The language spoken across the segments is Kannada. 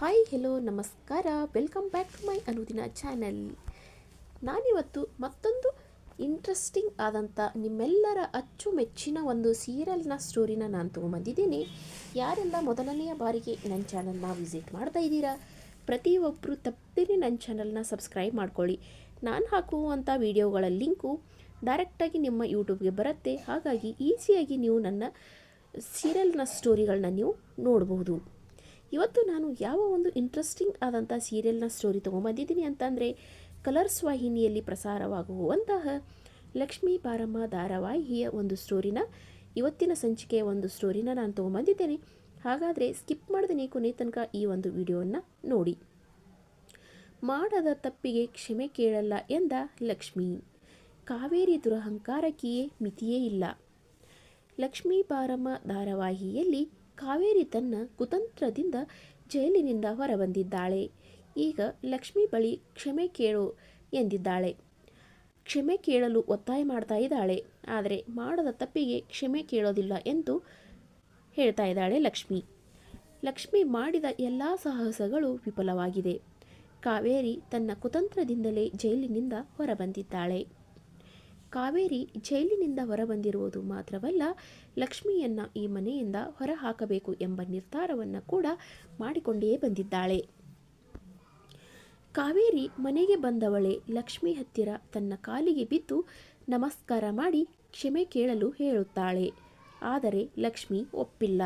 ಹಾಯ್ ಹೆಲೋ ನಮಸ್ಕಾರ. Welcome back to my Anudina channel ನಾನಿವತ್ತು ಮತ್ತೊಂದು ಇಂಟ್ರೆಸ್ಟಿಂಗ್ ಆದಂಥ ನಿಮ್ಮೆಲ್ಲರ ಅಚ್ಚುಮೆಚ್ಚಿನ ಒಂದು ಸೀರಿಯಲ್ನ ಸ್ಟೋರಿನ ನಾನು ತೊಗೊಂಬಂದಿದ್ದೀನಿ. ಯಾರೆಲ್ಲ ಮೊದಲನೆಯ ಬಾರಿಗೆ ನನ್ನ ಚಾನಲ್ನ ವಿಸಿಟ್ ಮಾಡ್ತಾ ಇದ್ದೀರಾ ಪ್ರತಿಯೊಬ್ಬರು ತಪ್ಪದೇ ನನ್ನ ಚಾನಲ್ನ ಸಬ್ಸ್ಕ್ರೈಬ್ ಮಾಡ್ಕೊಳ್ಳಿ. ನಾನು ಹಾಕುವಂಥ ವಿಡಿಯೋಗಳ ಲಿಂಕು ಡೈರೆಕ್ಟಾಗಿ ನಿಮ್ಮ ಯೂಟ್ಯೂಬ್ಗೆ ಬರುತ್ತೆ. ಹಾಗಾಗಿ ಈಸಿಯಾಗಿ ನೀವು ನನ್ನ ಸೀರಿಯಲ್ನ ಸ್ಟೋರಿಗಳನ್ನ ನೀವು ನೋಡಬಹುದು ಇವತ್ತು ನಾನು ಯಾವ ಒಂದು ಇಂಟ್ರೆಸ್ಟಿಂಗ್ ಆದಂಥ ಸೀರಿಯಲ್ನ ಸ್ಟೋರಿ ತೊಗೊಂಬಂದಿದ್ದೀನಿ ಅಂತಂದರೆ ಕಲರ್ಸ್ ವಾಹಿನಿಯಲ್ಲಿ ಪ್ರಸಾರವಾಗುವಂತಹ ಲಕ್ಷ್ಮೀ ಪಾರಮ್ಮ ಧಾರಾವಾಹಿಯ ಒಂದು ಸ್ಟೋರಿನ ಇವತ್ತಿನ ಸಂಚಿಕೆಯ ಒಂದು ಸ್ಟೋರಿನ ನಾನು ತೊಗೊಂಬಂದಿದ್ದೇನೆ. ಹಾಗಾದರೆ ಸ್ಕಿಪ್ ಮಾಡದೇ ಕೊನೆ ತನಕ ಈ ಒಂದು ವಿಡಿಯೋವನ್ನು ನೋಡಿ. ಮಾಡದ ತಪ್ಪಿಗೆ ಕ್ಷಮೆ ಕೇಳಲ್ಲ ಎಂದ ಲಕ್ಷ್ಮಿ. ಕಾವೇರಿ ದುರಹಂಕಾರಕ್ಕಿಯೇ ಮಿತಿಯೇ ಇಲ್ಲ. ಲಕ್ಷ್ಮೀ ಪಾರಮ್ಮ ಧಾರಾವಾಹಿಯಲ್ಲಿ ಕಾವೇರಿ ತನ್ನ ಕುತಂತ್ರದಿಂದ ಜೈಲಿನಿಂದ ಹೊರಬಂದಿದ್ದಾಳೆ. ಈಗ ಲಕ್ಷ್ಮಿ ಬಳಿ ಕ್ಷಮೆ ಕೇಳು ಎಂದಿದ್ದಾಳೆ. ಕ್ಷಮೆ ಕೇಳಲು ಒತ್ತಾಯ ಮಾಡ್ತಾ ಇದ್ದಾಳೆ. ಆದರೆ ಮಾಡದ ತಪ್ಪಿಗೆ ಕ್ಷಮೆ ಕೇಳೋದಿಲ್ಲ ಎಂದು ಹೇಳ್ತಾ ಇದ್ದಾಳೆ ಲಕ್ಷ್ಮಿ. ಲಕ್ಷ್ಮಿ ಮಾಡಿದ ಎಲ್ಲ ಸಾಹಸಗಳು ವಿಫಲವಾಗಿದೆ. ಕಾವೇರಿ ತನ್ನ ಕುತಂತ್ರದಿಂದಲೇ ಜೈಲಿನಿಂದ ಹೊರಬಂದಿದ್ದಾಳೆ. ಕಾವೇರಿ ಜೈಲಿನಿಂದ ಹೊರಬಂದಿರುವುದು ಮಾತ್ರವಲ್ಲ, ಲಕ್ಷ್ಮಿಯನ್ನ ಈ ಮನೆಯಿಂದ ಹೊರಹಾಕಬೇಕು ಎಂಬ ನಿರ್ಧಾರವನ್ನು ಕೂಡ ಮಾಡಿಕೊಂಡೇ ಬಂದಿದ್ದಾಳೆ. ಕಾವೇರಿ ಮನೆಗೆ ಬಂದವಳೆ ಲಕ್ಷ್ಮಿ ಹತ್ತಿರ ತನ್ನ ಕಾಲಿಗೆ ಬಿದ್ದು ನಮಸ್ಕಾರ ಮಾಡಿ ಕ್ಷಮೆ ಕೇಳಲು ಹೇಳುತ್ತಾಳೆ. ಆದರೆ ಲಕ್ಷ್ಮಿ ಒಪ್ಪಿಲ್ಲ.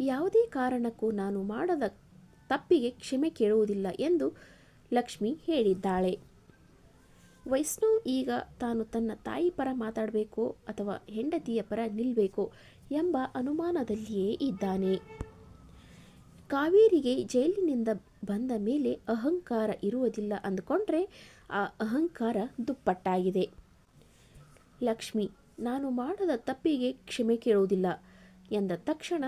ಯಾವುದೇ ಕಾರಣಕ್ಕೂ ನಾನು ಮಾಡದ ತಪ್ಪಿಗೆ ಕ್ಷಮೆ ಕೇಳುವುದಿಲ್ಲ ಎಂದು ಲಕ್ಷ್ಮಿ ಹೇಳಿದ್ದಾಳೆ. ವೈಷ್ಣವ್ ಈಗ ತಾನು ತನ್ನ ತಾಯಿ ಪರ ಮಾತಾಡಬೇಕೋ ಅಥವಾ ಹೆಂಡತಿಯ ಪರ ನಿಲ್ಲಬೇಕೋ ಎಂಬ ಅನುಮಾನದಲ್ಲಿಯೇ ಇದ್ದಾನೆ. ಕಾವೇರಿಗೆ ಜೈಲಿನಿಂದ ಬಂದ ಮೇಲೆ ಅಹಂಕಾರ ಇರುವುದಿಲ್ಲ ಅಂದುಕೊಂಡ್ರೆ ಆ ಅಹಂಕಾರ ದುಪ್ಪಟ್ಟಾಗಿದೆ. ಲಕ್ಷ್ಮಿ, ನಾನು ಮಾಡದ ತಪ್ಪಿಗೆ ಕ್ಷಮೆ ಕೇಳುವುದಿಲ್ಲ ಎಂದ ತಕ್ಷಣ,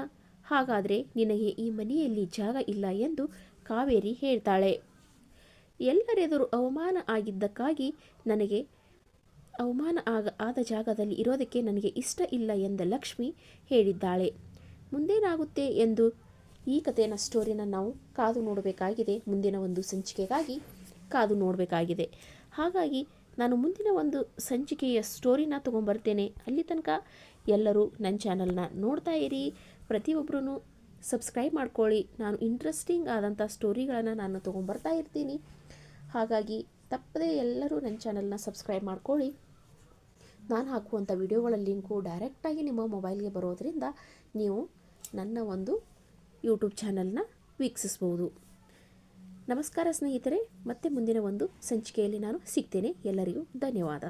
ಹಾಗಾದರೆ ನಿನಗೆ ಈ ಮನೆಯಲ್ಲಿ ಜಾಗ ಇಲ್ಲ ಎಂದು ಕಾವೇರಿ ಹೇಳ್ತಾಳೆ. ಎಲ್ಲರೆದುರು ಅವಮಾನ ಆಗಿದ್ದಕ್ಕಾಗಿ ನನಗೆ ಅವಮಾನ ಆಗ ಆದ ಜಾಗದಲ್ಲಿ ಇರೋದಕ್ಕೆ ನನಗೆ ಇಷ್ಟ ಇಲ್ಲ ಎಂದ ಲಕ್ಷ್ಮಿ ಹೇಳಿದ್ದಾಳೆ. ಮುಂದೇನಾಗುತ್ತೆ ಎಂದು ಈ ಕಥೆಯ ಸ್ಟೋರಿನ ನಾವು ಕಾದು ನೋಡಬೇಕಾಗಿದೆ. ಮುಂದಿನ ಒಂದು ಸಂಚಿಕೆಗಾಗಿ ಕಾದು ನೋಡಬೇಕಾಗಿದೆ. ಹಾಗಾಗಿ ನಾನು ಮುಂದಿನ ಒಂದು ಸಂಚಿಕೆಯ ಸ್ಟೋರಿನ ತೊಗೊಂಬರ್ತೇನೆ ಅಲ್ಲಿ ತನಕ ಎಲ್ಲರೂ ನನ್ನ ಚಾನಲ್ನ ನೋಡ್ತಾ ಇರಿ. ಪ್ರತಿಯೊಬ್ಬರೂ ಸಬ್ಸ್ಕ್ರೈಬ್ ಮಾಡ್ಕೊಳ್ಳಿ. ನಾನು ಇಂಟ್ರೆಸ್ಟಿಂಗ್ ಆದಂಥ ಸ್ಟೋರಿಗಳನ್ನು ನಾನು ತೊಗೊಂಬರ್ತಾ ಇರ್ತೀನಿ. ಹಾಗಾಗಿ ತಪ್ಪದೇ ಎಲ್ಲರೂ ನನ್ನ ಚಾನಲ್ನ ಸಬ್ಸ್ಕ್ರೈಬ್ ಮಾಡ್ಕೊಳ್ಳಿ. ನಾನು ಹಾಕುವಂಥ ವಿಡಿಯೋಗಳ ಲಿಂಕು ಡೈರೆಕ್ಟಾಗಿ ನಿಮ್ಮ ಮೊಬೈಲ್ಗೆ ಬರೋದರಿಂದ ನೀವು ನನ್ನ ಒಂದು ಯೂಟ್ಯೂಬ್ ಚಾನಲ್ನ ವೀಕ್ಷಿಸ್ಬೋದು. ನಮಸ್ಕಾರ ಸ್ನೇಹಿತರೆ, ಮತ್ತೆ ಮುಂದಿನ ಒಂದು ಸಂಚಿಕೆಯಲ್ಲಿ ನಾನು ಸಿಗ್ತೇನೆ. ಎಲ್ಲರಿಗೂ ಧನ್ಯವಾದ.